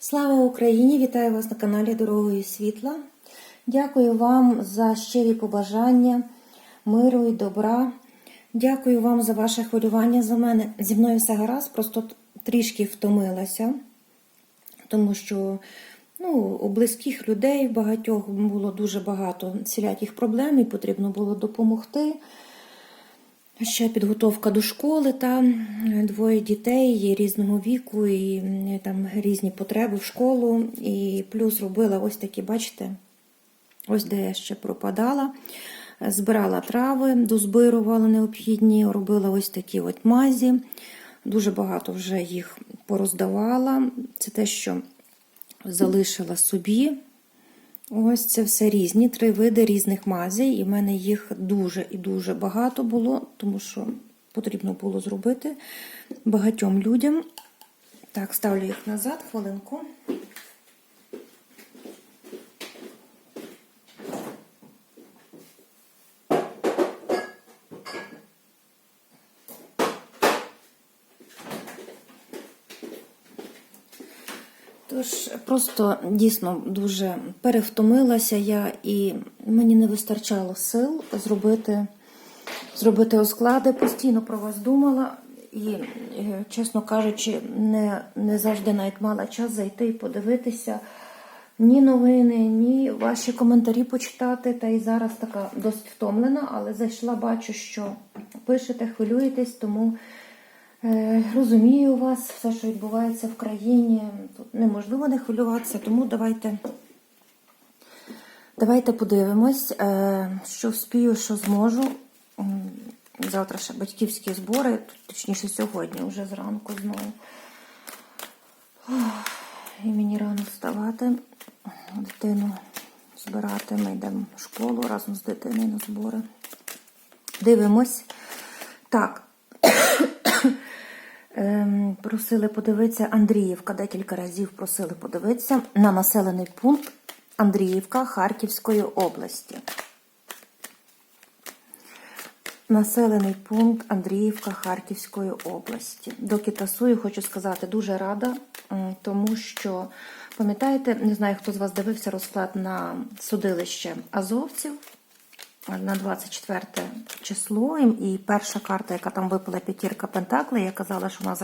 Слава Україні! Вітаю вас на каналі Дорогою Світла. Дякую вам за щирі побажання, миру і добра. Дякую вам за ваше хвилювання за мене. Зі мною все гаразд, просто трішки втомилася, тому що ну, у близьких людей багатьох було дуже багато всіляких проблем і потрібно було допомогти. Ще підготовка до школи, та двоє дітей різного віку, і там різні потреби в школу. І плюс робила ось такі, бачите, ось де я ще пропадала. Збирала трави, дозбирувала необхідні, робила ось такі от мазі. Дуже багато вже їх пороздавала. Це те, що залишила собі. Ось це все різні, три види різних мазей, і в мене їх дуже і дуже багато було, тому що потрібно було зробити багатьом людям. Так, ставлю їх назад, хвилинку. Тож просто дійсно дуже перевтомилася я, і мені не вистачало сил зробити, зробити розклади. Постійно про вас думала, і, е, чесно кажучи, не, не завжди навіть мала час зайти і подивитися ні новини, ні ваші коментарі почитати. Та й зараз така досить втомлена, але зайшла, бачу, що пишете, хвилюєтесь, тому. Е, Розумію вас, все, що відбувається в країні. Тут неможливо не хвилюватися, тому давайте, давайте подивимось, е, що вспію, що зможу. Завтра ще батьківські збори, точніше сьогодні, вже зранку знову. І мені рано вставати, дитину збирати. Ми йдемо в школу разом з дитиною на збори. Дивимось. Так. Ем, Просили подивитися Андріївка. Декілька разів просили подивитися на населений пункт Андріївка Харківської області. Населений пункт Андріївка Харківської області. Доки тасую, хочу сказати, дуже рада, тому що, пам'ятаєте, не знаю, хто з вас дивився розклад на судилище азовців на 24 число. І і перша карта, яка там випала п'ятірка Пентаклей, я казала, що вона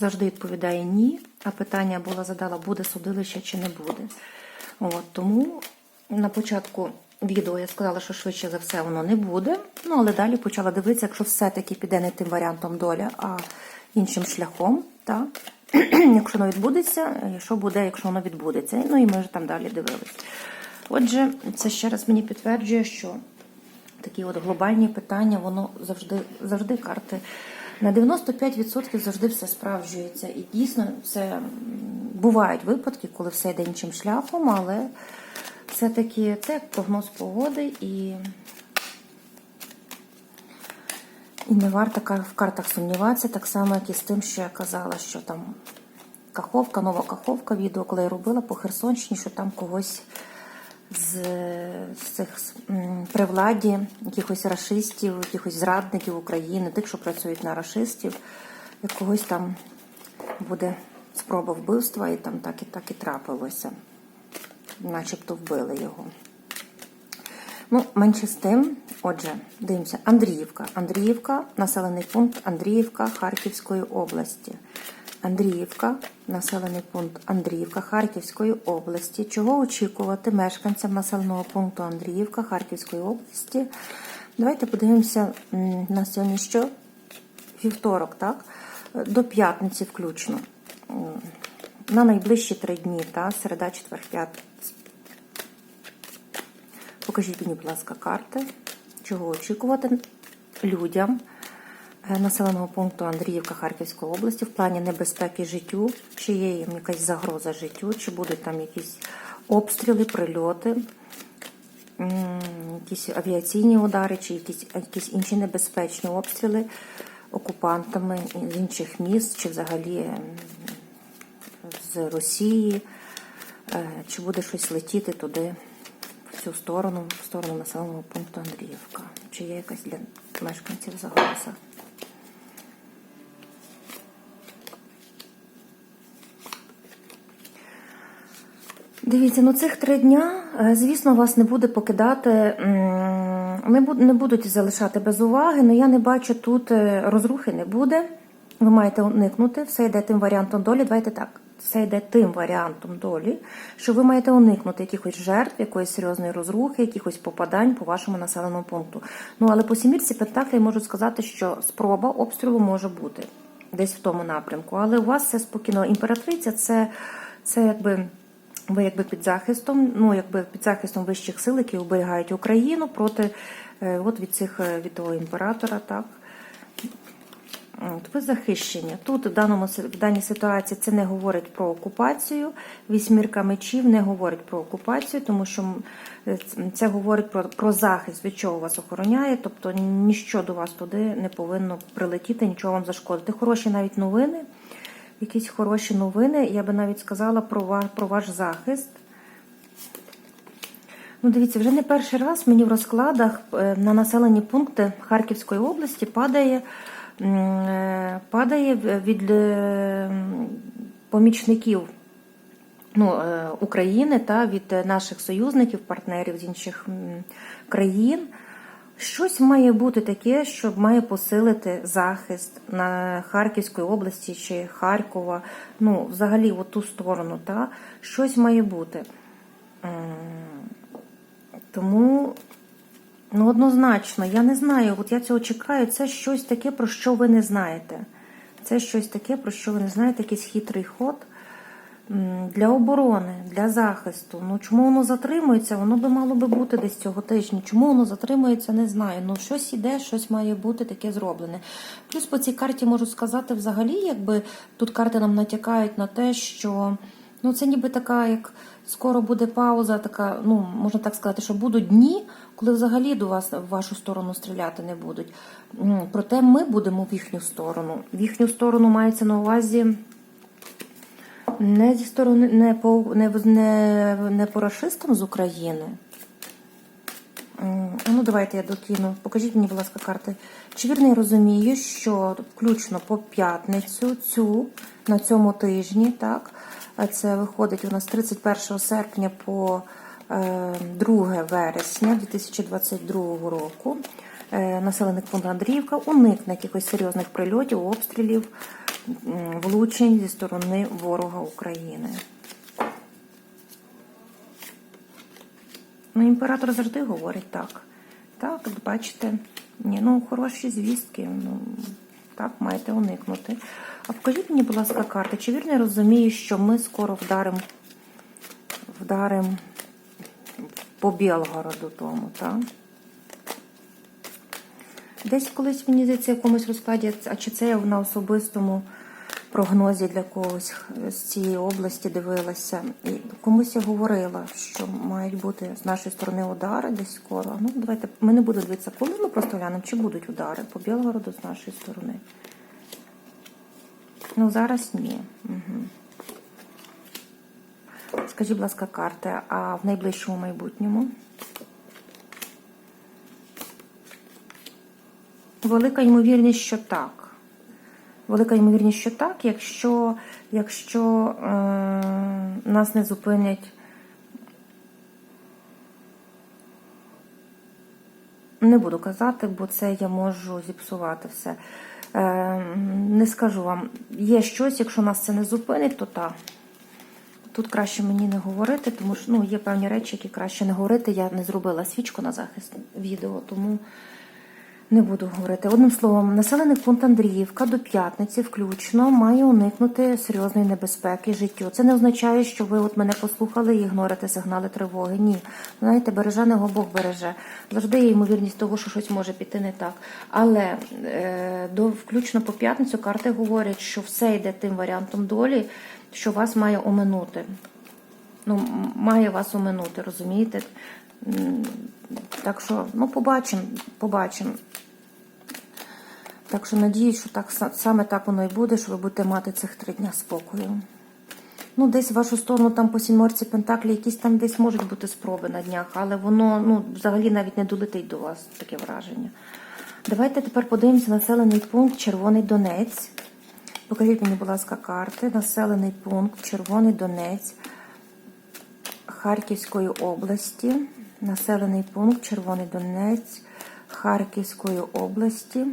завжди, відповідає ні. А питання було задала, буде судилище чи не буде. От, тому на початку відео я сказала, що швидше за все воно не буде. Ну, але далі почала дивитися, якщо все-таки піде не тим варіантом доля, а іншим шляхом. Так? якщо воно відбудеться, що буде, якщо воно відбудеться. Ну і ми вже там далі дивились. Отже, це ще раз мені підтверджує, що такі от глобальні питання, воно завжди, завжди карти. На 95% завжди все справджується. І дійсно це бувають випадки, коли все йде іншим шляхом, але все-таки це прогноз погоди і, і не варто в картах сумніватися, так само, як і з тим, що я казала, що там каховка, нова каховка відео, коли я робила по Херсонщині, що там когось з, з цих при владі, якихось рашистів, якихось зрадників України, тих, що працюють на рашистів, як когось там буде спроба вбивства, і там так і так і трапилося. Начебто вбили його. Ну, менше з тим, отже, дивимося. Андріївка. Андріївка, населений пункт Андріївка Харківської області. Андріївка, населений пункт Андріївка Харківської області. Чого очікувати мешканцям населеного пункту Андріївка Харківської області? Давайте подивимося на сьогодні що? Вівторок, так? До п'ятниці включно. На найближчі три дні, та? середа, четвер, п'ятниця. Покажіть мені, будь ласка, карти. Чого очікувати людям населеного пункту Андріївка Харківської області в плані небезпеки життю, чи є їм якась загроза життю, чи будуть там якісь обстріли, прильоти, якісь авіаційні удари, чи якісь, якісь інші небезпечні обстріли окупантами з інших міст, чи взагалі з Росії, е, чи буде щось летіти туди, цю сторону, в сторону населеного пункту Андріївка. Чи є якась для мешканців загроза? Дивіться, ну цих три дня, е, звісно, вас не буде покидати, не, буд- не будуть залишати без уваги, але я не бачу тут е, розрухи не буде. Ви маєте уникнути, все йде тим варіантом долі. Давайте так, все йде тим варіантом долі, що ви маєте уникнути якихось жертв, якоїсь серйозної розрухи, якихось попадань по вашому населеному пункту. Ну але по сімірці Пентаклі можу сказати, що спроба обстрілу може бути десь в тому напрямку. Але у вас все спокійно. Імператриця це, це якби. Ви якби під захистом, ну якби під захистом вищих сил, які оберігають Україну проти е, от від цих е, від того імператора, так. От, ви захищені. Тут в, даному, в даній ситуації це не говорить про окупацію. Вісьмірка мечів не говорить про окупацію, тому що е, це говорить про, про захист, від чого вас охороняє. Тобто ніщо до вас туди не повинно прилетіти, нічого вам зашкодити. Хороші навіть новини, якісь хороші новини. Я би навіть сказала про, ва- про ваш захист. Ну, дивіться, вже не перший раз мені в розкладах е, на населені пункти Харківської області падає, е, падає від е, помічників ну, України та від наших союзників, партнерів з інших країн. Щось має бути таке, що має посилити захист на Харківської області чи Харкова, ну, взагалі, в ту сторону, та? щось має бути. Тому, ну, однозначно, я не знаю, от я цього чекаю, це щось таке, про що ви не знаєте. Це щось таке, про що ви не знаєте, якийсь хитрий ход для оборони, для захисту. Ну, чому воно затримується? Воно би мало би бути десь цього тижня. Чому воно затримується, не знаю. Ну, щось іде, щось має бути таке зроблене. Плюс по цій карті можу сказати, взагалі, якби тут карти нам натякають на те, що. Ну, це ніби така, як скоро буде пауза, така, ну, можна так сказати, що будуть дні, коли взагалі до вас в вашу сторону стріляти не будуть. Проте ми будемо в їхню сторону. В їхню сторону мається на увазі не зі сторони, не по не, не, не по рашистам з України. Ну, давайте я докину. Покажіть мені, будь ласка, карти. Чи вірно я розумію, що включно по п'ятницю цю на цьому тижні, так? Це виходить у нас 31 серпня по е, 2 вересня 2022 року. Е, Населений пункт Андріївка уникне якихось серйозних прильотів, обстрілів, влучень зі сторони ворога України. Ну, імператор завжди говорить так. Так, от бачите, ні, ну хороші звістки. Ну так, маєте уникнути. А покажіть мені, будь ласка, карти. Чи вірно я розумію, що ми скоро вдаримо вдарим по Білгороду тому, так? Десь колись мені здається, якомусь розкладі, а чи це я на особистому прогнозі для когось з цієї області дивилася. І комусь я говорила, що мають бути з нашої сторони удари десь скоро. Ну, давайте ми не будемо дивитися, коли ми просто глянемо, чи будуть удари по Білгороду з нашої сторони. Ну, зараз ні. Угу. Скажіть, будь ласка, карти, а в найближчому майбутньому? Велика ймовірність, що так. Велика ймовірність, що так, якщо, якщо е, нас не зупинять. Не буду казати, бо це я можу зіпсувати все. Е, не скажу вам, є щось, якщо нас це не зупинить, то так. Тут краще мені не говорити, тому що ну, є певні речі, які краще не говорити. Я не зробила свічку на захист відео, тому не буду говорити. Одним словом, населений пункт Андріївка до п'ятниці включно має уникнути серйозної небезпеки життю. Це не означає, що ви от мене послухали і ігнорите сигнали тривоги. Ні. Знаєте, береженого Бог береже. Завжди є ймовірність того, що щось може піти не так. Але е, до включно по п'ятницю карти говорять, що все йде тим варіантом долі, що вас має оминути. Ну, має вас оминути, розумієте? Так що, ну, побачимо, побачимо. Так що надіюсь, що так саме так воно і буде, що ви будете мати цих три дня спокою. Ну, десь в вашу сторону, там по сімерці Пентаклі, якісь там десь можуть бути спроби на днях, але воно ну, взагалі навіть не долетить до вас, таке враження. Давайте тепер подивимося населений пункт Червоний Донець. Покажіть мені, будь ласка, карти. Населений пункт Червоний Донець. Харківської області, населений пункт Червоний Донець Харківської області.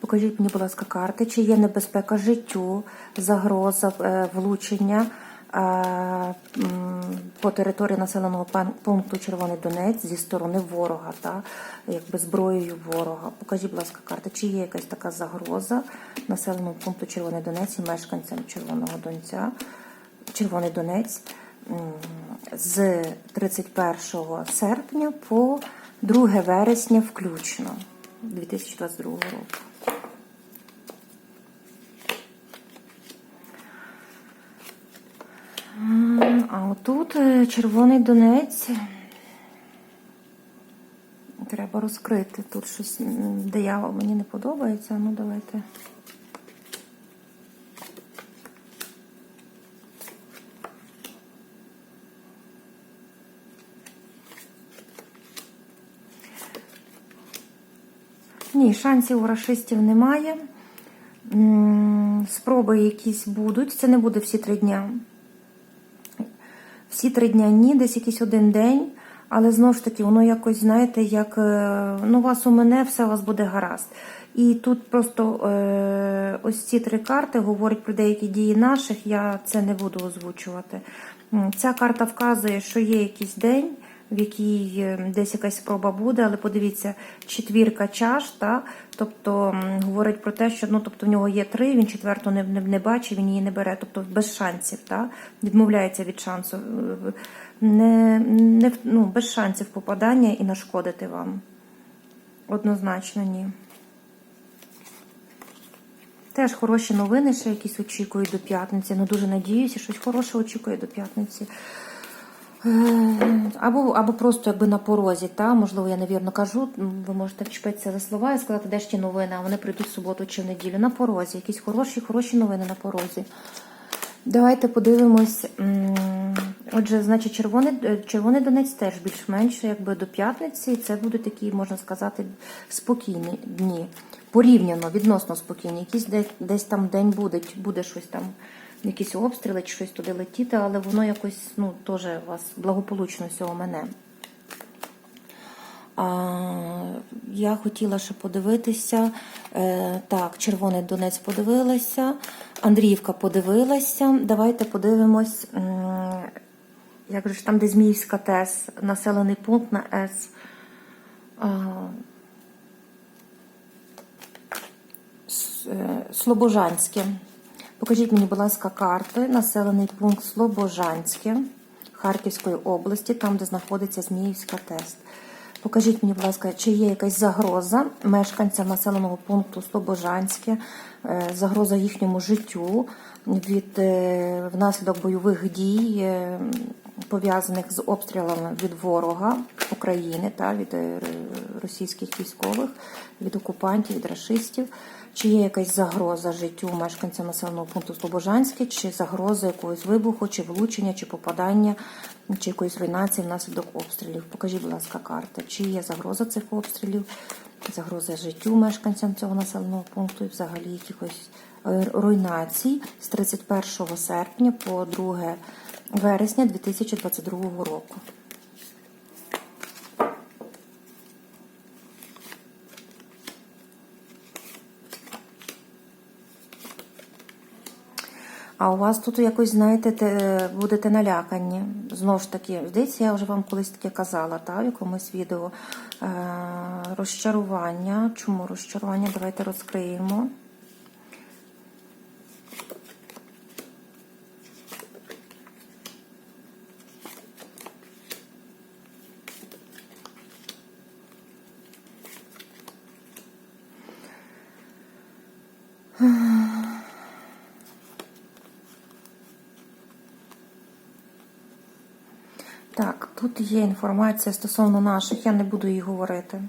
Покажіть мені, будь ласка, карти, чи є небезпека життю, загроза е, влучення е, по території населеного пункту Червоний Донець зі сторони ворога, та якби зброєю ворога. Покажіть, будь ласка, карти, чи є якась така загроза населеному пункту Червоний Донець і мешканцям Червоного Донця, Червоний Донець з 31 серпня по 2 вересня включно 2022 року. А отут е, червоний донець. Треба розкрити. Тут щось диявол мені не подобається. Ну давайте. Ні, шансів у рашистів немає. Спроби якісь будуть. Це не буде всі три дня. Всі три дня ні, десь якийсь один день. Але знову ж таки, воно якось, знаєте, як е, ну, вас у мене, все у вас буде гаразд. І тут просто е, ось ці три карти говорять про деякі дії наших, я це не буду озвучувати. Ця карта вказує, що є якийсь день, в якій е, десь якась спроба буде, але подивіться, четвірка чаш, та, тобто говорить про те, що ну, тобто, в нього є три, він четверту не, не, не бачить, він її не бере, тобто без шансів, та, відмовляється від шансу. Е, Не, не, ну, без шансів попадання і нашкодити вам. Однозначно ні. Теж хороші новини, ще якісь очікують до п'ятниці. Ну дуже надіюся, щось хороше очікує до п'ятниці. Е, Або, або просто якби на порозі, та можливо, я невірно кажу. Ви можете вчепитися за слова і сказати, де ж ті новини, а вони прийдуть в суботу чи в неділю. На порозі. Якісь хороші, хороші новини на порозі. Давайте подивимось. Отже, значить, червоний, е, червоний Донець теж більш-менш якби до п'ятниці. Це будуть такі, можна сказати, спокійні дні. Порівняно, відносно спокійні. Якийсь десь, десь там день буде, буде щось там, якісь обстріли чи щось туди летіти, але воно якось ну, теж вас благополучно всього мене. А, я хотіла ще подивитися. Е, так, Червоний Донець подивилася, Андріївка подивилася. Давайте подивимось, як же ж там, де Зміївська ТЕС, населений пункт на С. Е, Слобожанське. Покажіть мені, будь ласка, карти. Населений пункт Слобожанське Харківської області, там, де знаходиться Зміївська ТЕС. Покажіть мені, будь ласка, чи є якась загроза мешканцям населеного пункту Слобожанське, е, загроза їхньому життю від е, внаслідок бойових дій, е, пов'язаних з обстрілами від ворога України та від російських військових, від окупантів, від рашистів. Чи є якась загроза життю мешканця населеного пункту Слобожанське, чи загроза якогось вибуху, чи влучення, чи попадання, чи якоїсь руйнації внаслідок обстрілів? Покажіть, будь ласка, карти. Чи є загроза цих обстрілів, загроза життю мешканцям цього населеного пункту і взагалі якихось е, руйнацій з 31 серпня по 2 вересня 2022 року? А у вас тут якось, знаєте, те, будете налякані. Знову ж таки, здається, я вже вам колись таке казала, та, в якомусь відео. Е, розчарування. Чому розчарування? Давайте розкриємо. Так, тут є інформація стосовно наших, я не буду її говорити.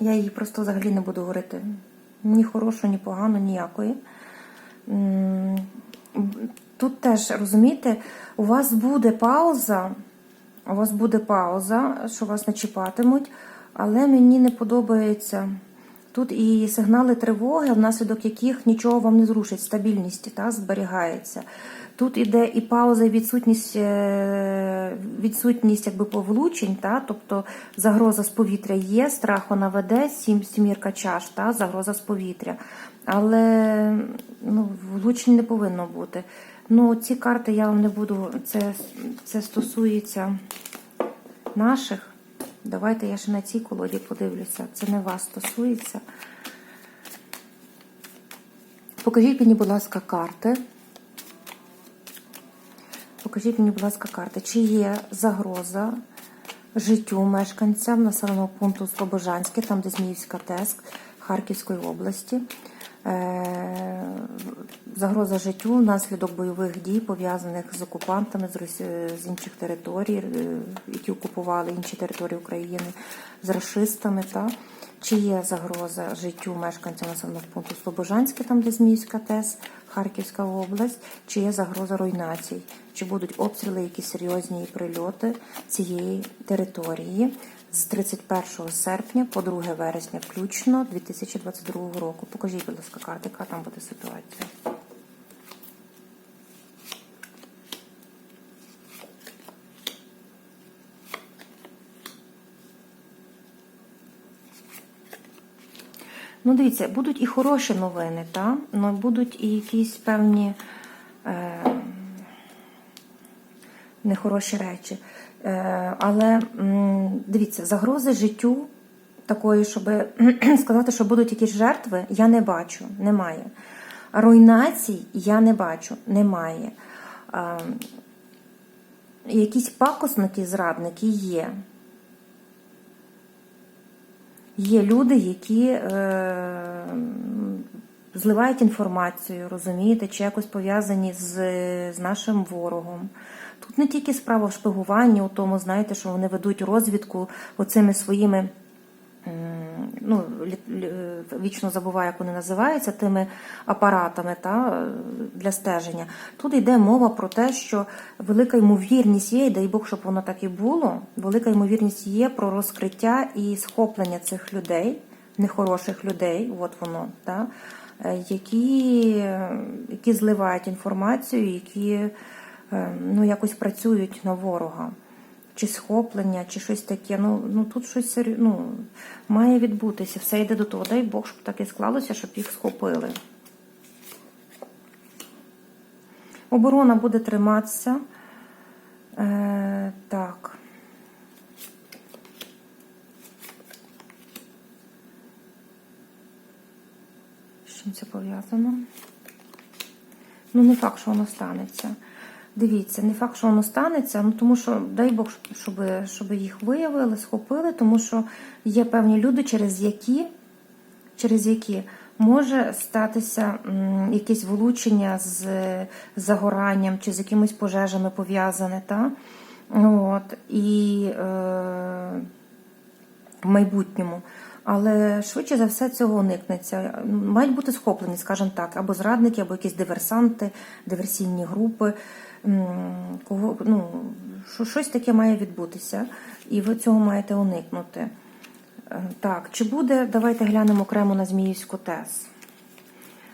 Я її просто взагалі не буду говорити. Ні хорошу, ні погану, ніякої. Тут теж, розумієте, у вас буде пауза, у вас буде пауза, що вас не чіпатимуть, але мені не подобається Тут і сигнали тривоги, внаслідок яких нічого вам не зрушить, стабільність та, зберігається. Тут іде і пауза, і відсутність, е, відсутність якби, повлучень, та, тобто загроза з повітря є, страху наведе, сім, сімірка чаш, та, загроза з повітря. Але ну, влучень не повинно бути. Ну, ці карти я вам не буду, це, це стосується наших. Давайте я ще на цій колоді подивлюся. Це не вас стосується. Покажіть мені, будь ласка, карти. Покажіть мені, будь ласка, карти. Чи є загроза життю мешканцям населеного пункту Слобожанське, там, де Зміївська ТЕСК Харківської області? Е, Загроза життю внаслідок бойових дій, пов'язаних з окупантами з, інших територій, е, які окупували інші території України, з расистами. Та? Чи є загроза життю мешканцям населеного пункту Слобожанське, там де Зміївська ТЕС, Харківська область, чи є загроза руйнацій, чи будуть обстріли, які серйозні прильоти цієї території з 31 серпня по 2 вересня, включно 2022 року. Покажіть, будь ласка, карти, яка там буде ситуація. Ну, дивіться, будуть і хороші новини, та? але будуть і якісь певні е, нехороші речі. Е, але дивіться, загрози життю такої, щоб сказати, що будуть якісь жертви, я не бачу, немає. Руйнацій я не бачу, немає. Е, якісь пакосники, зрадники є. Є люди, які е, зливають інформацію, розумієте, чи якось пов'язані з, з нашим ворогом. Тут не тільки справа в шпигуванні, у тому, знаєте, що вони ведуть розвідку оцими своїми, ну, лі- вічно забуваю, як вони називаються, тими апаратами та, для стеження. Тут йде мова про те, що велика ймовірність є, і дай Бог, щоб воно так і було. Велика ймовірність є про розкриття і схоплення цих людей, нехороших людей, от воно, та, е, які, які зливають інформацію, які е, ну, якось працюють на ворога. Чи схоплення, чи щось таке. Ну, ну тут щось ну, має відбутися. Все йде до того. Дай Бог, щоб так і склалося, щоб їх схопили. Оборона буде триматися. Е, так. З чим це пов'язано? Ну, не факт, що воно станеться. Дивіться, не факт, що воно станеться, ну тому що дай Бог, щоб, щоб їх виявили, схопили, тому що є певні люди, через які, через які може статися якесь влучення з загоранням чи з якимись пожежами пов'язане. Та? От, і е, в майбутньому. Але швидше за все цього уникнеться. Мають бути схоплені, скажімо так, або зрадники, або якісь диверсанти, диверсійні групи. Кого, ну, що- щось таке має відбутися, і ви цього маєте уникнути. Е, Так, чи буде, давайте глянемо окремо на Зміївську ТЕС.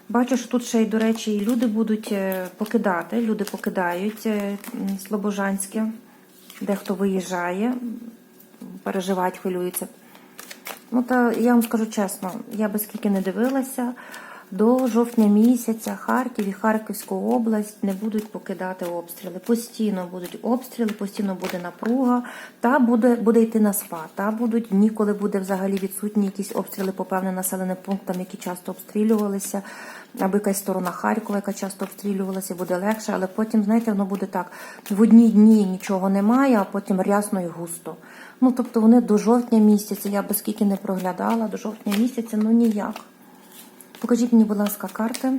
Бачу, що тут ще й, до речі, і люди будуть е, покидати. Люди покидають е, Слобожанське, дехто виїжджає, переживають, хвилюються. Ну, та я вам скажу чесно, я би скільки не дивилася, до жовтня місяця Харків і Харківську область не будуть покидати обстріли. Постійно будуть обстріли, постійно буде напруга, та буде, буде йти на спад. Та будуть дні, коли буде взагалі відсутні якісь обстріли по певним населеним пунктам, які часто обстрілювалися, або якась сторона Харкова, яка часто обстрілювалася, буде легше, але потім, знаєте, воно буде так: в одні дні нічого немає, а потім рясно і густо. Ну, тобто вони до жовтня місяця, я би скільки не проглядала, до жовтня місяця, ну ніяк. Покажіть мені, будь ласка, карти.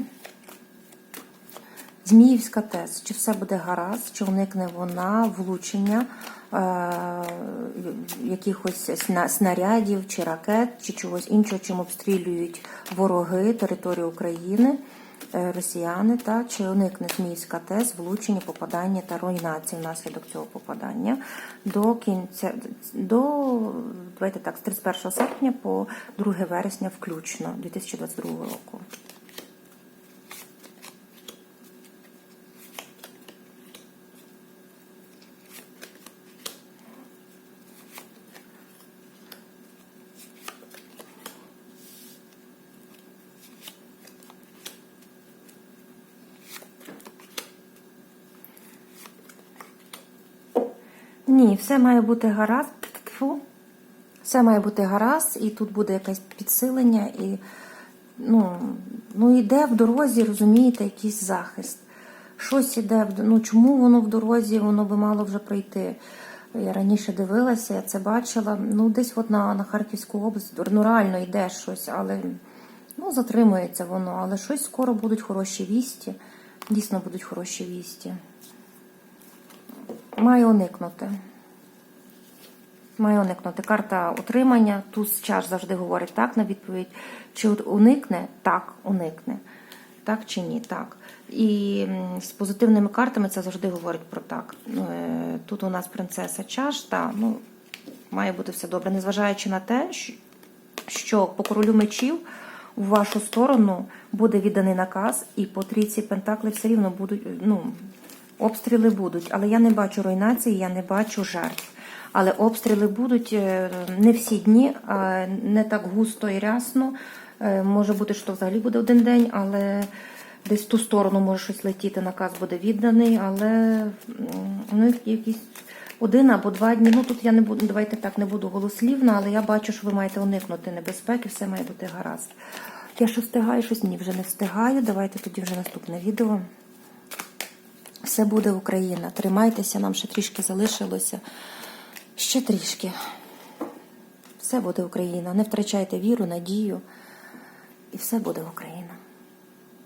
Зміївська тез. Чи все буде гаразд, чи уникне вона влучення е- якихось сна- снарядів, чи ракет, чи чогось іншого, чим обстрілюють вороги територію України росіяни, та чи уникне Змійська ТЕС влучення, попадання та руйнації внаслідок цього попадання до кінця до давайте так, з 31 серпня по 2 вересня включно 2022 року. Все має бути гаразд. Фу. Все має бути гаразд, і тут буде якесь підсилення, і ну, ну йде в дорозі, розумієте, якийсь захист. Щось іде ну чому воно в дорозі, воно би мало вже пройти. Я раніше дивилася, я це бачила. Ну, десь от на, на Харківську область, ну реально йде щось, але ну, затримується воно. Але щось скоро будуть хороші вісті. Дійсно будуть хороші вісті. Має уникнути. Має уникнути. Карта утримання. Туз чаш завжди говорить так на відповідь. Чи уникне? Так, уникне. Так чи ні? Так. І з позитивними картами це завжди говорить про так. Е, Тут у нас принцеса чаш, та, ну, має бути все добре. Незважаючи на те, що по королю мечів у вашу сторону буде відданий наказ, і по трійці пентаклів все рівно будуть, ну, обстріли будуть. Але я не бачу руйнації, я не бачу жертв. Але обстріли будуть е, не всі дні, не так густо і рясно. Е, Може бути, що взагалі буде один день, але десь в ту сторону може щось летіти, наказ буде відданий, але ну, якісь один або два дні. Ну тут я не буду, давайте так не буду голослівна, але я бачу, що ви маєте уникнути небезпеки, все має бути гаразд. Я що встигаю, щось ні, вже не встигаю. Давайте тоді вже наступне відео. Все буде Україна. Тримайтеся, нам ще трішки залишилося. Ще трішки. Все буде Україна. Не втрачайте віру, надію. І все буде Україна.